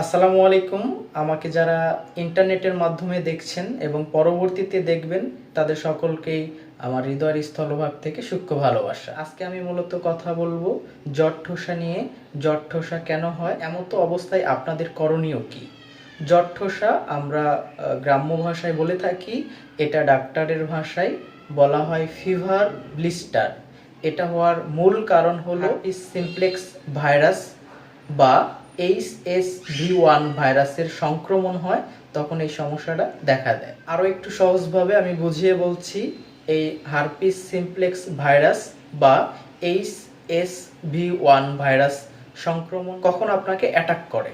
আসসালামু আলাইকুম। আমাকে যারা ইন্টারনেটের মাধ্যমে দেখছেন এবং পরবর্তীতে দেখবেন তাদের সকলকেই আমার হৃদয়ের স্থলভাগ থেকে সূক্ষ্ম ভালোবাসা। আজকে আমি মূলত কথা বলব জট ঠোসা নিয়ে। জট ঠোসা কেন হয়? এমন তো অবস্থায় আপনাদের করণীয় কি? জট ঠোসা আমরা গ্রাম্য ভাষায় বলে থাকি এটা ডাক্তারের ভাষায় বলা হয় ফিভার ব্লিস্টার এটা হওয়ার মূল কারণ হলো সিমপ্লেক্স ভাইরাস বা এইচ এস ভি ওয়ান ভাইরাসের সংক্রমণ হয়, তখন এই সমস্যাটা দেখা দেয়। আরও একটু সহজভাবে আমি বুঝিয়ে বলছি, এই হারপিস সিমপ্লেক্স ভাইরাস বা H S V one virus সংক্রমণ কখন আপনাকে অ্যাটাক করে?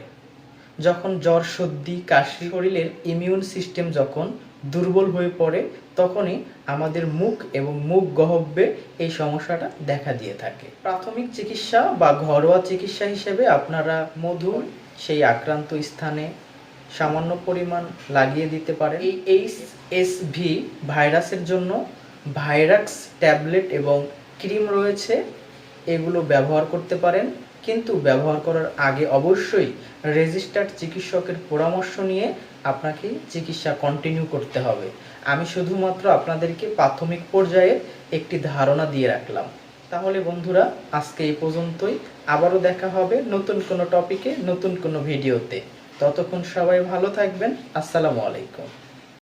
যখন জ্বর, সর্দি, কাশি, শরীরের ইমিউন সিস্টেম যখন দুর্বল হয়ে পড়ে, তখনই আমাদের মুখ এবং মুখ গহব্বে এই সমস্যাটা দেখা দিয়ে থাকে। প্রাথমিক চিকিৎসা বা ঘরোয়া চিকিৎসা হিসেবে আপনারা মধু সেই আক্রান্ত স্থানে সামান্য পরিমাণ লাগিয়ে দিতে পারেন। এই এইচ এস ভি ভাইরাসের জন্য ভাইরাক্স ট্যাবলেট এবং ক্রিম রয়েছে, এগুলো ব্যবহার করতে পারেন। কিন্তু ব্যবহার করার আগে অবশ্যই রেজিস্টার্ড চিকিৎসকের পরামর্শ নিয়ে আপনাকে চিকিৎসা কন্টিনিউ করতে হবে। আমি শুধুমাত্র আপনাদেরকে প্রাথমিক পর্যায়ে একটি ধারণা দিয়ে রাখলাম। তাহলে বন্ধুরা, আজকে এই পর্যন্তই। আবারও দেখা হবে নতুন কোনো টপিকে নতুন কোনো ভিডিওতে ততক্ষণ সবাই ভালো থাকবেন। আসসালামু আলাইকুম।